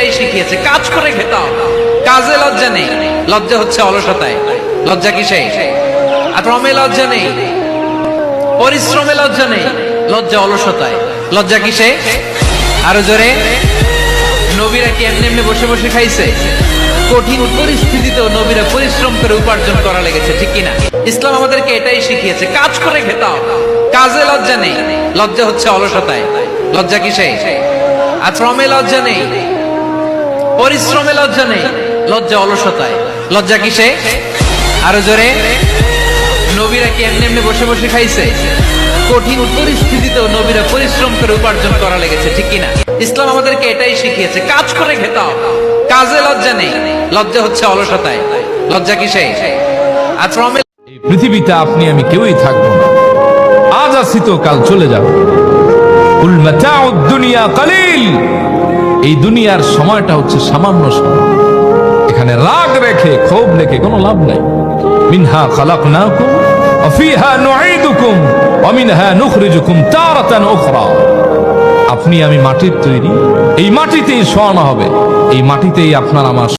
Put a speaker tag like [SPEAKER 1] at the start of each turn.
[SPEAKER 1] এটাই শিখিয়েছে। কাজ করে খেতে হবে কাজে লজ্জা নেই। লজ্জা হচ্ছে অলসতায়। লজ্জা কিসে আর শ্রমে লজ্জা নেই। পরিশ্রমে লজ্জা নেই। লজ্জা অলসতায়। লজ্জা কিসে আরও জোরে। নবীরা কি এমনি এমনি বসে বসে খাইছে? কঠিন পরিস্থিতিতেও নবীরা পরিশ্রম করে উপার্জন করা লেগেছে, ঠিক কিনা? ইসলাম আমাদেরকে এটাই শিখিয়েছে, কাজ করে খেতে হবে কাজে লজ্জা নেই। লজ্জা হচ্ছে অলসতায়। লজ্জা কিসে আর শ্রমে লজ্জা নেই। পরিশ্রমে লজ্জা নেই। লজ্জা অলসতায়। লজ্জা কিসে? আরও জোরে। নবীরা কি এমনি এমনি বসে বসে খাইছে? কঠিন পরিস্থিতিতেও নবীরা পরিশ্রম করে উপার্জন করা লেগেছে, ঠিক কিনা? ইসলাম আমাদেরকে এটাই শিখিয়েছে, কাজ করে খেতে হবে কাজে লজ্জা নেই। লজ্জা হচ্ছে অলসতায়। লজ্জা কিসে? আর
[SPEAKER 2] পৃথিবীতে আপনি, আমি কেউই থাকব না। আজ আছি তো, কাল চলে যাব। কুল মাতাউদ দুনিয়া কালিল। এই দুনিয়ার সময়টা হচ্ছে সামান্য সময়। এখানে রাগ রেখে, ক্ষোভ রেখে কোনো লাভ নাই। মিনহা খালাক উখরা। আপনি আমি মাটির তৈরি, এই মাটিতেই শোয়ানো হবে। এই মাটিতেই আপনার আমার